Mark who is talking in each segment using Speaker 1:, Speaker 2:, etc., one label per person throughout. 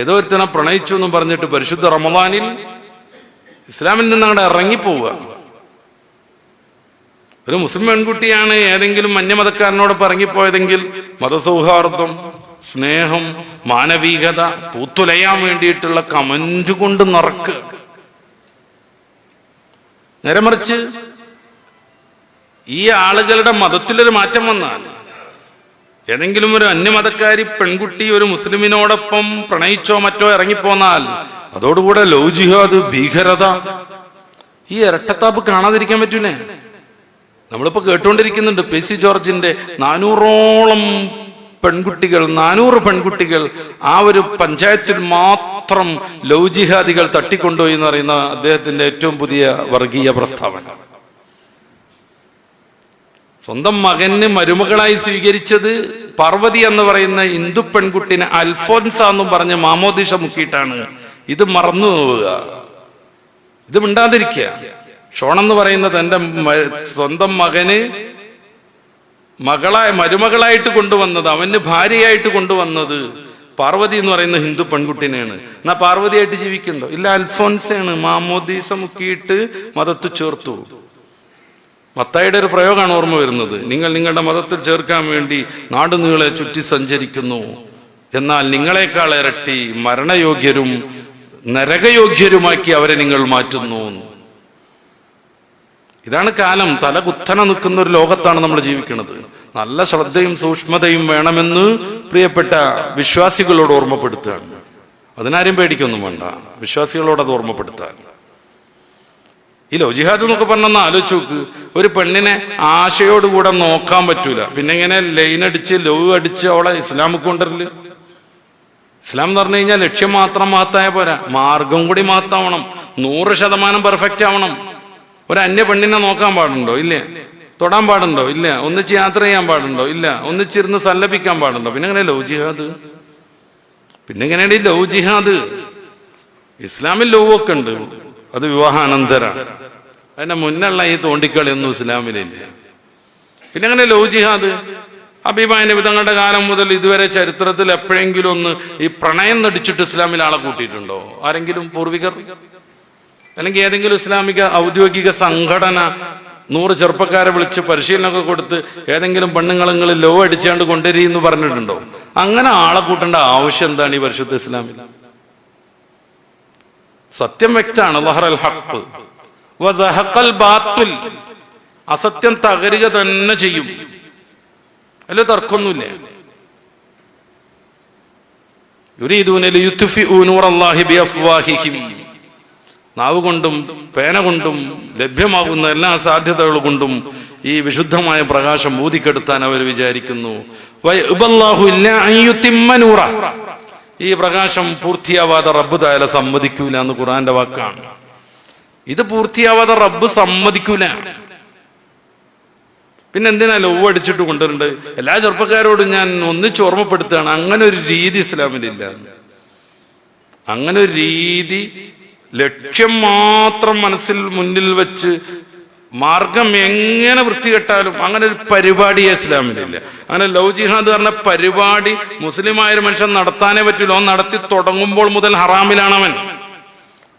Speaker 1: ഏതോ ഒരുത്തനെ പ്രണയിച്ചു എന്നും പറഞ്ഞിട്ട് പരിശുദ്ധ റമദാനിൽ ഇസ്ലാമിൽ നിന്ന് അങ്ങോട്ട് ഇറങ്ങിപ്പോവുക. ഒരു മുസ്ലിം പെൺകുട്ടിയാണ് ഏതെങ്കിലും അന്യമതക്കാരനോടൊപ്പം ഇറങ്ങിപ്പോയതെങ്കിൽ മതസൗഹാർദ്ദം സ്നേഹം മാനവികത പൂത്തുലയാൻ വേണ്ടിയിട്ടുള്ള കമന്റ് കൊണ്ട് നിറക്ക്. നേരെ മറിച്ച് ഈ ആളുകളുടെ മതത്തിലൊരു മാറ്റം വന്നാൽ ഏതെങ്കിലും ഒരു അന്യമതക്കാരി പെൺകുട്ടി ഒരു മുസ്ലിമിനോടൊപ്പം പ്രണയിച്ചോ മറ്റോ ഇറങ്ങിപ്പോന്നാൽ അതോടുകൂടെ ലവ് ഭീകരത. ഈ ഇരട്ടത്താപ്പ് കാണാതിരിക്കാൻ പറ്റൂലേ? നമ്മളിപ്പോ കേട്ടുകൊണ്ടിരിക്കുന്നുണ്ട് പി സി ജോർജിന്റെ നാനൂറോളം പെൺകുട്ടികൾ നാനൂറ് പെൺകുട്ടികൾ ആ ഒരു പഞ്ചായത്തിൽ മാത്രം ലൗജിഹാദികൾ ജിഹാദികൾ തട്ടിക്കൊണ്ടുപോയി എന്ന് പറയുന്ന അദ്ദേഹത്തിന്റെ ഏറ്റവും പുതിയ വർഗീയ പ്രസ്താവന. സ്വന്തം മകന് മരുമകളായി സ്വീകരിച്ചത് പാർവതി എന്ന് പറയുന്ന ഹിന്ദു പെൺകുട്ടിനെ അൽഫോൻസ എന്നും പറഞ്ഞ് മാമോദിഷ മുക്കിയിട്ടാണ്. ഇത് മറന്നു പോവുക. ഇത് മിണ്ടാതിരിക്കുക. ഷോൺ എന്ന് പറയുന്നത് എന്റെ സ്വന്തം മകന് മകളായ മരുമകളായിട്ട് കൊണ്ടുവന്നത് അവന് ഭാര്യയായിട്ട് കൊണ്ടുവന്നത് പാർവതി എന്ന് പറയുന്ന ഹിന്ദു പെൺകുട്ടിനെയാണ്. എന്നാ പാർവതിയായിട്ട് ജീവിക്കണ്ടോ? ഇല്ല അൽഫോൻസയാണ് മാമോദീസ മുക്കിയിട്ട് മതത്ത് ചേർത്തു. മത്തായിയുടെ ഒരു പ്രയോഗമാണ് ഓർമ്മ വരുന്നത്. നിങ്ങൾ നിങ്ങളുടെ മതത്തിൽ ചേർക്കാൻ വേണ്ടി നാടുനീളെ ചുറ്റി സഞ്ചരിക്കുന്നു. എന്നാൽ നിങ്ങളെക്കാൾ ഇരട്ടി മരണയോഗ്യരും നരകയോഗ്യരുമാക്കി അവരെ നിങ്ങൾ മാറ്റുന്നു. ഇതാണ് കാലം. തല കുത്തന നിൽക്കുന്ന ഒരു ലോകത്താണ് നമ്മൾ ജീവിക്കുന്നത്. നല്ല ശ്രദ്ധയും സൂക്ഷ്മതയും വേണമെന്ന് പ്രിയപ്പെട്ട വിശ്വാസികളോട് ഓർമ്മപ്പെടുത്തുകയാണ്. അതിനാരും പേടിക്കൊന്നും വേണ്ട. വിശ്വാസികളോട് അത് ഈ ലവ് ജിഹാദ് എന്നൊക്കെ പറഞ്ഞൊന്ന് ആലോചിച്ച് നോക്ക്. ഒരു പെണ്ണിനെ ആശയോടുകൂടെ നോക്കാൻ പറ്റൂല. പിന്നെ ഇങ്ങനെ ലൈൻ അടിച്ച് ലവ് അടിച്ച് അവളെ ഇസ്ലാമിക്ക് കൊണ്ടുവരൽ? ഇസ്ലാം എന്ന് പറഞ്ഞു കഴിഞ്ഞാൽ ലക്ഷ്യം മാത്രം മഹത്തായ പോരാ. മാർഗം കൂടി മഹത്താവണം. നൂറ് ശതമാനം പെർഫെക്റ്റ് ആവണം. ഒരു അന്യ പെണ്ണിനെ നോക്കാൻ പാടുണ്ടോ? ഇല്ല. തൊടാൻ പാടുണ്ടോ? ഇല്ല. ഒന്നിച്ച് യാത്ര ചെയ്യാൻ പാടുണ്ടോ? ഇല്ല. ഒന്നിച്ചിരുന്ന് സല്ലപിക്കാൻ പാടുണ്ടോ? പിന്നെ എങ്ങനെ ലവ് ജിഹാദ്? പിന്നെ എങ്ങനെയാണ് ഈ ലവ് ജിഹാദ്? ഇസ്ലാമിൽ ലവ് ഒക്കെ ഉണ്ട്. അത് വിവാഹാനന്തരാണ് അതിന്റെ മുന്നുള്ള ഈ തോണ്ടിക്കളിയൊന്നും ഇസ്ലാമിലില്ല. പിന്നെ അങ്ങനെ ലോജിഹാദ് ജിഹാദ് അഭിമാന വിധങ്ങളുടെ കാലം മുതൽ ഇതുവരെ ചരിത്രത്തിൽ എപ്പോഴെങ്കിലും ഒന്ന് ഈ പ്രണയം നടിച്ചിട്ട് ഇസ്ലാമിൽ ആളെ കൂട്ടിയിട്ടുണ്ടോ? ആരെങ്കിലും പൂർവികർ? അല്ലെങ്കിൽ ഏതെങ്കിലും ഇസ്ലാമിക ഔദ്യോഗിക സംഘടന നൂറ് ചെറുപ്പക്കാരെ വിളിച്ച് പരിശീലനമൊക്കെ കൊടുത്ത് ഏതെങ്കിലും പെണ്ണുങ്ങളെ ലോ അടിച്ചാണ്ട് കൊണ്ടുവരി എന്ന് പറഞ്ഞിട്ടുണ്ടോ? അങ്ങനെ ആളെ കൂട്ടേണ്ട ആവശ്യം എന്താണ് ഈ പരിശുദ്ധ ഇസ്ലാമിൽ? സത്യം വ്യക്തമാണ്. ലഹറൽ വസഹഖൽ ബാത്തിൽ. അസത്യം തകരുക തന്നെ ചെയ്യും. അല്ല തർക്കമൊന്നുമില്ല? നാവ് കൊണ്ടും പേന കൊണ്ടും ലഭ്യമാകുന്ന എല്ലാ സാധ്യതകൾ കൊണ്ടും ഈ വിശുദ്ധമായ പ്രകാശം ഊതിക്കെടുത്താൻ അവർ വിചാരിക്കുന്നു. ഈ പ്രകാശം പൂർത്തിയാവാതെ റബ്ബ് തായാല സമ്മതിക്കൂല എന്ന് ഖുറാന്റെ വാക്കാണ്. ഇത് പൂർത്തിയാവാതെ റബ്ബ് സമ്മതിക്കൂല. പിന്നെ എന്തിനാ ലവ് അടിച്ചിട്ട് കൊണ്ടുവരണ്ട്? എല്ലാ ചെറുപ്പക്കാരോടും ഞാൻ ഒന്നിച്ച് ഓർമ്മപ്പെടുത്തുകയാണ് അങ്ങനെ ഒരു രീതി ഇസ്ലാമിലില്ല അങ്ങനെ ഒരു രീതി ലക്ഷ്യം മാത്രം മനസ്സിൽ മുന്നിൽ വെച്ച് മാർഗം എങ്ങനെ വൃത്തികെട്ടാലും അങ്ങനെ ഒരു പരിപാടിയെ ഇസ്ലാമിലില്ല അങ്ങനെ ലവ് ജിഹാദ് പറഞ്ഞ പരിപാടി മുസ്ലിമായ ഒരു മനുഷ്യൻ നടത്താനേ പറ്റില്ല അവൻ നടത്തി തുടങ്ങുമ്പോൾ മുതൽ ഹറാമിലാണ് അവൻ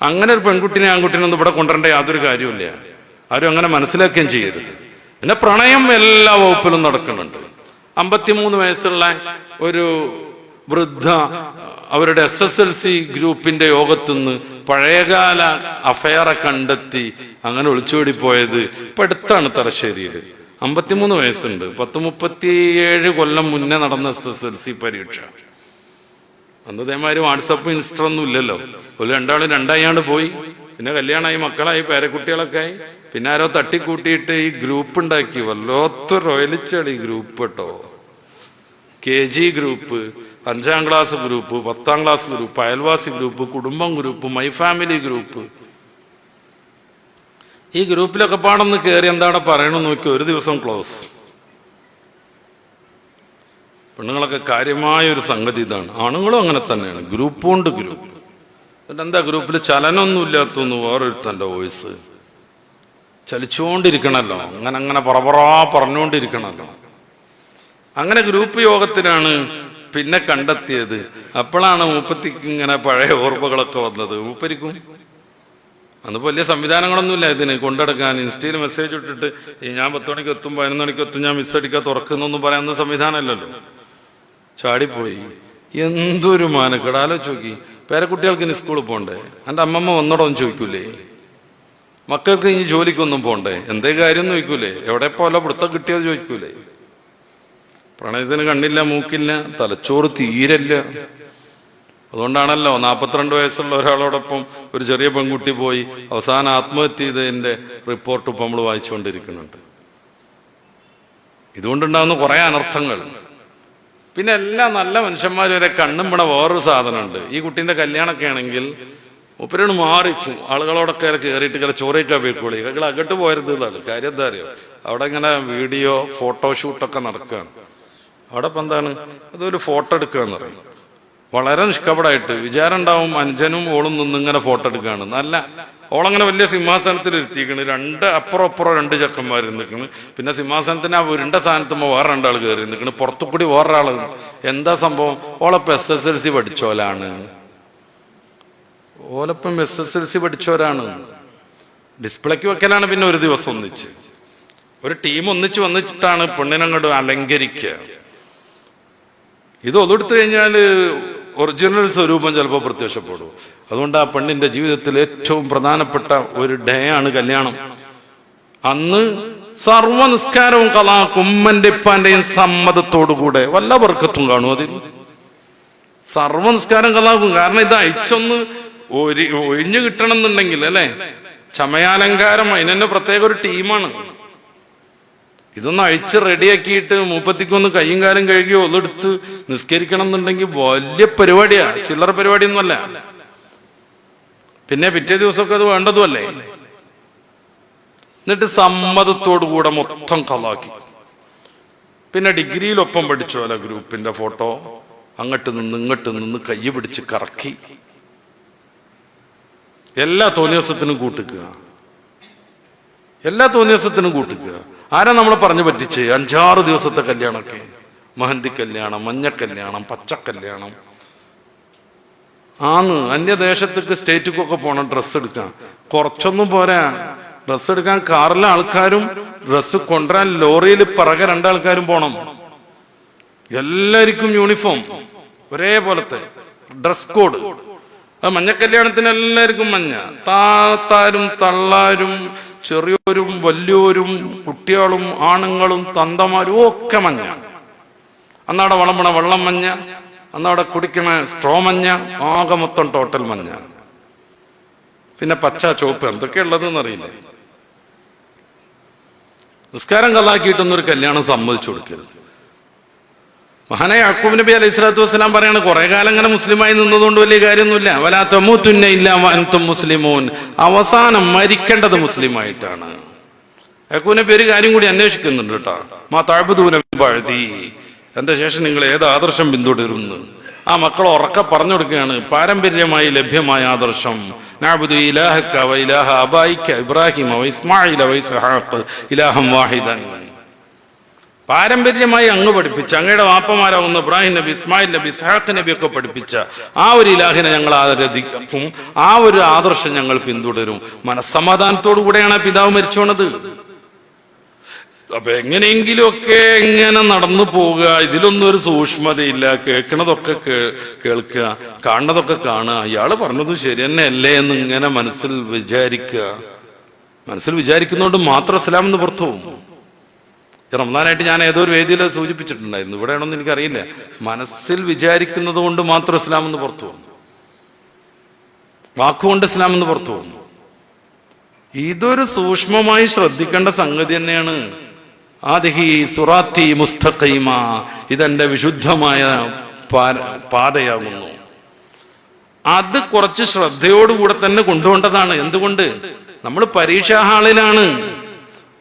Speaker 1: അങ്ങനെ ഒരു പെൺകുട്ടിനെ ആൺകുട്ടിനെ ഒന്നും ഇവിടെ കൊണ്ടുവരേണ്ട യാതൊരു കാര്യമില്ല ആരും അങ്ങനെ മനസ്സിലാക്കുകയും ചെയ്യരുത്. പിന്നെ പ്രണയം എല്ലാ വകുപ്പിലും നടക്കുന്നുണ്ട്. അമ്പത്തിമൂന്ന് വയസ്സുള്ള ഒരു വൃദ്ധ അവരുടെ എസ് എസ് എൽ സി ഗ്രൂപ്പിന്റെ യോഗത്തുനിന്ന് പഴയകാല അഫയറെ കണ്ടെത്തി അങ്ങനെ ഒളിച്ചോടി പോയത് ഇപ്പൊ അടുത്താണ് തലശ്ശേരിയിൽ അമ്പത്തിമൂന്ന് വയസ്സുണ്ട്. പത്ത് മുപ്പത്തിയേഴ് കൊല്ലം മുന്നേ നടന്ന എസ് എസ് എൽ സി പരീക്ഷ. അന്ന് ഇതേമാതിരി വാട്സപ്പ് ഇൻസ്റ്റർ ഒന്നും ഇല്ലല്ലോ. ഒരു രണ്ടാളും രണ്ടായാണ്ട് പോയി. പിന്നെ കല്യാണമായി മക്കളായി പേരക്കുട്ടികളൊക്കെ ആയി പിന്നെ ആരോ തട്ടിക്കൂട്ടിയിട്ട് ഈ ഗ്രൂപ്പ് ഉണ്ടാക്കി. വല്ലാത്ത റോയലിച്ചാണ് ഈ ഗ്രൂപ്പ് കേട്ടോ. കെ ജി ഗ്രൂപ്പ് അഞ്ചാം ക്ലാസ് ഗ്രൂപ്പ് പത്താം ക്ലാസ് ഗ്രൂപ്പ് അയൽവാസി ഗ്രൂപ്പ് കുടുംബം ഗ്രൂപ്പ് മൈ ഫാമിലി ഗ്രൂപ്പ്. ഈ ഗ്രൂപ്പിലൊക്കെ പാടൊന്ന് കയറി എന്താണ് പറയണമെന്ന് നോക്കി ഒരു ദിവസം ക്ലോസ്. പെണ്ണുങ്ങളൊക്കെ കാര്യമായ ഒരു സംഗതി ഇതാണ്. ആണുങ്ങളും അങ്ങനെ തന്നെയാണ്. ഗ്രൂപ്പ് കൊണ്ട് ഗ്രൂപ്പ്. എന്താ ഗ്രൂപ്പിൽ ചലനമൊന്നും ഇല്ലാത്തൊന്നു വേറൊരുത്തന്റെ വോയിസ്. ചലിച്ചുകൊണ്ടിരിക്കണല്ലോ അങ്ങനെ അങ്ങനെ പറപറാ പറഞ്ഞുകൊണ്ടിരിക്കണല്ലോ അങ്ങനെ ഗ്രൂപ്പ് യോഗത്തിലാണ് പിന്നെ കണ്ടെത്തിയത്. അപ്പോഴാണ് മൂപ്പത്തിക്ക് ഇങ്ങനെ പഴയ ഓർമ്മകളൊക്കെ വന്നത്. മൂപ്പരിക്കും. അന്ന് വലിയ സംവിധാനങ്ങളൊന്നുമില്ല ഇതിന് കൊണ്ടെടുക്കാൻ. ഇൻസ്റ്റയിൽ മെസ്സേജ് ഇട്ടിട്ട് ഞാൻ പത്ത് മണിക്ക് എത്തും പതിനൊന്ന് മണിക്ക് എത്തും ഞാൻ മിസ് അടിക്കാൻ തുറക്കുന്നൊന്നും പറയാവുന്ന സംവിധാനമല്ലല്ലോ. ചാടിപ്പോയി. എന്തൊരു മാനക്കേട്. ആലോചിച്ച് നോക്കി. പേരക്കുട്ടികൾക്ക് ഇനി സ്കൂളിൽ പോകണ്ടേ എന്റെ അമ്മമ്മ ഒന്നോടൊന്നും ചോദിക്കൂലേ? മക്കൾക്ക് ഇനി ജോലിക്കൊന്നും പോകണ്ടേ എന്തേ കാര്യം ചോദിക്കൂലേ? എവിടെ പോലെ വൃത്തം കിട്ടിയത് ചോദിക്കൂലേ? പ്രണയത്തിന് കണ്ണില്ല മൂക്കില്ല തലച്ചോറ് തീരല്ല. അതുകൊണ്ടാണല്ലോ നാൽപ്പത്തിരണ്ട് വയസ്സുള്ള ഒരാളോടൊപ്പം ഒരു ചെറിയ പെൺകുട്ടി പോയി അവസാനം ആത്മഹത്യ ചെയ്തതിന്റെ റിപ്പോർട്ട് ഇപ്പം നമ്മൾ വായിച്ചുകൊണ്ടിരിക്കുന്നുണ്ട്. ഇതുകൊണ്ടുണ്ടാകുന്ന കുറെ അനർത്ഥങ്ങൾ. പിന്നെ എല്ലാ നല്ല മനുഷ്യന്മാർ വരെ കണ്ണും പിണ വേറൊരു സാധനമുണ്ട്. ഈ കുട്ടീന്റെ കല്യാണമൊക്കെ ആണെങ്കിൽ മുപ്പരോട് മാറിക്കും. ആളുകളോടൊക്കെ കയറിയിട്ട് ഇങ്ങനെ ചോറയൊക്കെ പോയിക്കോളി. നിങ്ങൾ അകട്ട് പോയത് എന്നാണ്. കാര്യം എന്താ അറിയോ? അവിടെ ഇങ്ങനെ വീഡിയോ ഫോട്ടോഷൂട്ടൊക്കെ നടക്കുകയാണ് അവിടെ ഇപ്പം എന്താണ്? അതൊരു ഫോട്ടോ എടുക്കുക എന്ന് പറയും. വളരെ നിഷ്കപടായിട്ട് വിചാരം ഉണ്ടാവും അഞ്ചനും ഓളും നിന്ന് ഇങ്ങനെ ഫോട്ടോ എടുക്കുകയാണ്. നല്ല ഓളങ്ങനെ വലിയ സിംഹാസനത്തിൽ ഇരുത്തിക്കണ് രണ്ട് അപ്പുറം അപ്പുറം രണ്ട് ചെക്കന്മാർ നിൽക്കണ് പിന്നെ സിംഹാസനത്തിന് ആ ഉരുണ്ട സ്ഥാനത്തുമ്പോൾ വേറെ രണ്ടാൾ കയറി നിൽക്കണ് പുറത്തു കൂടി വേറൊരാൾ എന്താ സംഭവം? ഓളപ്പം എസ് എസ് എൽ സി പഠിച്ചോലാണ്. ഓലപ്പം എസ് എസ് എൽ സി പഠിച്ചവരാണ്. ഡിസ്പ്ലേക്ക് വെക്കലാണ് പിന്നെ ഒരു ദിവസം ഒന്നിച്ച്. ഒരു ടീം ഒന്നിച്ച് വന്നിട്ടാണ് പെണ്ണിനങ്ങോട്ട് അലങ്കരിക്കുക. ഇത് ഒതെടുത്തു കഴിഞ്ഞാൽ ഒറിജിനൽ സ്വരൂപം ചിലപ്പോൾ പ്രത്യക്ഷപ്പെടും. അതുകൊണ്ട് ആ പെണ്ണിന്റെ ജീവിതത്തിൽ ഏറ്റവും പ്രധാനപ്പെട്ട ഒരു ഡേ ആണ് കല്യാണം. അന്ന് സർവനിസ്കാരവും കലാ കുമ്മന്റെ ഇപ്പാന്റെയും സമ്മതത്തോടുകൂടെ വല്ല വർക്കത്തും കാണും അതിൽ. സർവനിസ്കാരം കലാക്കും. കാരണം ഇത് അയച്ചൊന്ന് ഒരു ഒഴിഞ്ഞു കിട്ടണം എന്നുണ്ടെങ്കിൽ അല്ലെ? ചമയാലങ്കാരം അതിനെ പ്രത്യേക ഒരു ടീമാണ് ഇതൊന്ന് അഴിച്ച് റെഡിയാക്കിയിട്ട് മൂപ്പത്തിക്കൊന്ന് കയ്യും കാലും കഴുകി ഒന്നെടുത്ത് നിസ്കരിക്കണം എന്നുണ്ടെങ്കിൽ വലിയ പരിപാടിയാണ്. ചില്ലറ പരിപാടിയൊന്നുമല്ല. പിന്നെ പിറ്റേ ദിവസമൊക്കെ അത് വേണ്ടതുമല്ലേ? എന്നിട്ട് സമ്മതത്തോടു കൂടെ മൊത്തം കളാക്കി പിന്നെ ഡിഗ്രിയിലൊപ്പം പഠിച്ചോല ഗ്രൂപ്പിന്റെ ഫോട്ടോ അങ്ങോട്ട് നിന്ന് ഇങ്ങോട്ട് നിന്ന് കൈ പിടിച്ച് കറക്കി. എല്ലാ തോന്നിയസത്തിനും കൂട്ടിക്കുക. എല്ലാ തോന്നിയസത്തിനും കൂട്ടിക്കുക. ആരാ നമ്മളെ പറഞ്ഞു പറ്റിച്ച്? അഞ്ചാറ് ദിവസത്തെ കല്യാണമൊക്കെ. മഹന്തി കല്യാണം മഞ്ഞ കല്യാണം പച്ച കല്യാണം. ആന്ന് അന്യദേശത്തേക്ക് സ്റ്റേറ്റിക്കൊക്കെ പോണം ഡ്രസ്സ് എടുക്കാൻ. കുറച്ചൊന്നും പോരാ. ഡ്രസ്സ് എടുക്കാൻ കാറിലെ ആൾക്കാരും ഡ്രസ്സ് കൊണ്ടുവരാൻ ലോറിയിൽ പിറകെ രണ്ടാൾക്കാരും പോണം. എല്ലാവർക്കും യൂണിഫോം ഒരേപോലത്തെ ഡ്രസ് കോഡ് മഞ്ഞ മഞ്ഞക്കല്യാണത്തിന് എല്ലാവർക്കും മഞ്ഞ. താത്താരും തള്ളാരും ചെറിയോരും വലിയോരും കുട്ടികളും ആണുങ്ങളും തന്തമാരും ഒക്കെ മഞ്ഞ. അന്നവിടെ വളമ്പണ വെള്ളം മഞ്ഞ അന്നവിടെ കുടിക്കണ സ്ട്രോ മഞ്ഞ ആകെ മൊത്തം ടോട്ടൽ മഞ്ഞ. പിന്നെ പച്ച ചുവപ്പ് എന്തൊക്കെ ഉള്ളതെന്ന് അറിയില്ല. നിസ്കാരം കലാക്കിയിട്ടൊന്നും ഒരു കല്യാണം സമ്മതിച്ചു കൊടുക്കരുത്. മഹാനായ അക്കൂബ് നബി അലൈഹി സ്വലാത്തു വസ്സലാം പറയാണ് കുറെ കാലം ഇങ്ങനെ മുസ്ലിമായി നിന്നതുകൊണ്ട് വലിയ കാര്യമൊന്നുമില്ല. വലാ തൊമ്മൂത്തുന്ന ഇല്ല വനത്തും മുസ്ലിമോൻ. അവസാനം മരിക്കേണ്ടത് മുസ്ലിമായിട്ടാണ്. യാക്കൂബ് നബി ഒരു കാര്യം കൂടി അന്വേഷിക്കുന്നുണ്ട് കേട്ടോ. മാ താഴ്ബുദൂന പഴുതി എന്റെ ശേഷം നിങ്ങൾ ഏത് ആദർശം പിന്തുടരുന്നു? ആ മക്കൾ ഉറക്കെ പറഞ്ഞു കൊടുക്കുകയാണ് പാരമ്പര്യമായി ലഭ്യമായ ആദർശം. ഇലാഹക വ ഇലാഹ ഇബ്രാഹിം വ ഇസ്മായിൽ വ ഇസ്ഹാഖ് ഇലാഹം വാഹിദൻ. പാരമ്പര്യമായി അങ്ങ് പഠിപ്പിച്ച അങ്ങയുടെ വാപ്പമാരാവുന്ന ഇബ്രാഹിം നബി ഇസ്മായിൽ നബി ഇസ്ഹാഖ് നബി ഒക്കെ പഠിപ്പിച്ച ആ ഒരു ഇലാഹിനെ ഞങ്ങൾ ആരാധിക്കും ആ ഒരു ആദർശം ഞങ്ങൾ പിന്തുടരും. മനസ്സമാധാനത്തോടു കൂടെയാണ് പിതാവ് മരിച്ചു വന്നത് അപ്പൊ എങ്ങനെയെങ്കിലുമൊക്കെ എങ്ങനെ നടന്നു പോവുക ഇതിലൊന്നും ഒരു സൂക്ഷ്മതയില്ല. കേൾക്കണതൊക്കെ കേൾക്കുക കാണുന്നതൊക്കെ കാണുക. ഇയാൾ പറഞ്ഞത് ശരി തന്നെ അല്ലേ എന്ന് ഇങ്ങനെ മനസ്സിൽ വിചാരിക്കുക. മനസ്സിൽ വിചാരിക്കുന്നതുകൊണ്ട് മാത്രം ഇസ്ലാം എന്ന് പുറത്തു പോകും ഈ റംസാനായിട്ട് ഞാൻ ഏതോ ഒരു വേദിയിൽ സൂചിപ്പിച്ചിട്ടുണ്ടായിരുന്നു. ഇവിടെയാണെന്ന് എനിക്കറിയില്ല. മനസ്സിൽ വിചാരിക്കുന്നത് കൊണ്ട് മാത്രം ഇസ്ലാം എന്ന് പുറത്തു വന്നു. വാക്കുകൊണ്ട് ഇസ്ലാം എന്ന് പുറത്തു വന്നു. ഇതൊരു സൂക്ഷ്മമായി ശ്രദ്ധിക്കേണ്ട സംഗതി തന്നെയാണ്. ആദിഹി സുറാത്തി മുസ്തഖൈമ ഇതെന്റെ വിശുദ്ധമായ പാതയാകുന്നു. അത് കുറച്ച് ശ്രദ്ധയോടുകൂടെ തന്നെ കൊണ്ടുപോകേണ്ടതാണ് എന്തുകൊണ്ട്? നമ്മൾ പരീക്ഷാ ഹാളിലാണ്.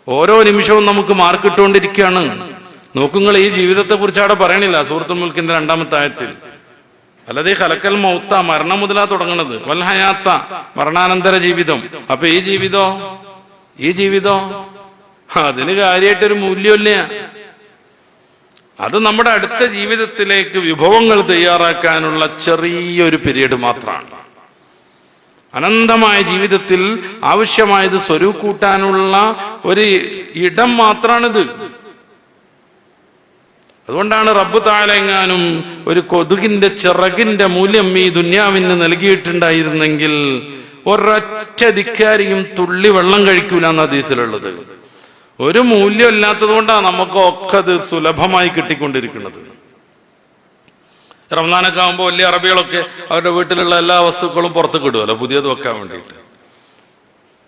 Speaker 1: ഓരോ നിമിഷവും നമുക്ക് മാർക്കിട്ടുകൊണ്ടിരിക്കുകയാണ്. നോക്കുങ്ങൾ ഈ ജീവിതത്തെ കുറിച്ച് അവിടെ പറയണില്ല സൂറത്തുൽ മുൽക്കിന്റെ രണ്ടാമത്തെ ആയത്തിൽ. അല്ലാതെ ഹലക്കൽ മൗത്ത മരണം മുതലാ തുടങ്ങണത്. വൽഹയാത്ത മരണാനന്തര ജീവിതം. അപ്പൊ ഈ ജീവിതോ? ഈ ജീവിതോ? അതിന് കാര്യമായിട്ടൊരു മൂല്യമില്ല. അത് നമ്മുടെ അടുത്ത ജീവിതത്തിലേക്ക് വിഭവങ്ങൾ തയ്യാറാക്കാനുള്ള ചെറിയൊരു പീരീഡ് മാത്രമാണ്. അനന്തമായ ജീവിതത്തിൽ ആവശ്യമായത് സ്വരൂ കൂട്ടാനുള്ള ഒരു ഇടം മാത്രമാണിത് അതുകൊണ്ടാണ് റബ്ബ് താലെങ്ങാനും ഒരു കൊതുകിന്റെ ചിറകിന്റെ മൂല്യം ഈ ദുന്യാവിന് നൽകിയിട്ടുണ്ടായിരുന്നെങ്കിൽ ഒരൊറ്റ ധിക്കാരിയും തുള്ളി വെള്ളം കഴിക്കൂല എന്ന ഹദീസിലുള്ളത്. ഒരു മൂല്യം ഇല്ലാത്തത് കൊണ്ടാണ് നമുക്കൊക്കെ അത് സുലഭമായി കിട്ടിക്കൊണ്ടിരിക്കുന്നത്. റമദാനൊക്കെ ആകുമ്പോൾ വലിയ അറബികളൊക്കെ അവരുടെ വീട്ടിലുള്ള എല്ലാ വസ്തുക്കളും പുറത്തേക്ക് ഇടുമല്ലോ പുതിയത് വെക്കാൻ വേണ്ടിയിട്ട്.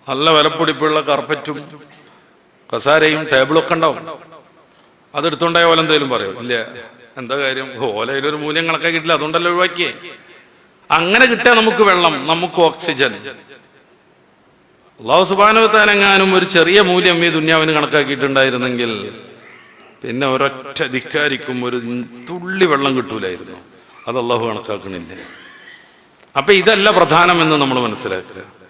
Speaker 1: നല്ല വിലപ്പൊടിപ്പുള്ള കർപ്പറ്റും കസാരയും ടേബിളും ഒക്കെ ഉണ്ടാവും. അതെടുത്തോണ്ടായ ഓല എന്തെങ്കിലും പറയും? ഇല്ല. എന്താ കാര്യം? ഓലയിലൊരു മൂല്യം കണക്കാക്കിയിട്ടില്ല അതുകൊണ്ടല്ലോ ഒഴിവാക്കിയേ? അങ്ങനെ കിട്ടാൻ നമുക്ക് വെള്ളം നമുക്ക് ഓക്സിജൻ അള്ളാഹു ഒരു ചെറിയ മൂല്യം ഈ ദുന്യാവിന് കണക്കാക്കിയിട്ടുണ്ടായിരുന്നെങ്കിൽ പിന്നെ ഒരൊറ്റ ധിക്കാരിക്കും ഒരു തുള്ളി വെള്ളം കിട്ടൂലായിരുന്നു. അത് അള്ളാഹു കണക്കാക്കണില്ലേ? അപ്പൊ ഇതല്ല പ്രധാനമെന്ന് നമ്മൾ മനസ്സിലാക്കുക.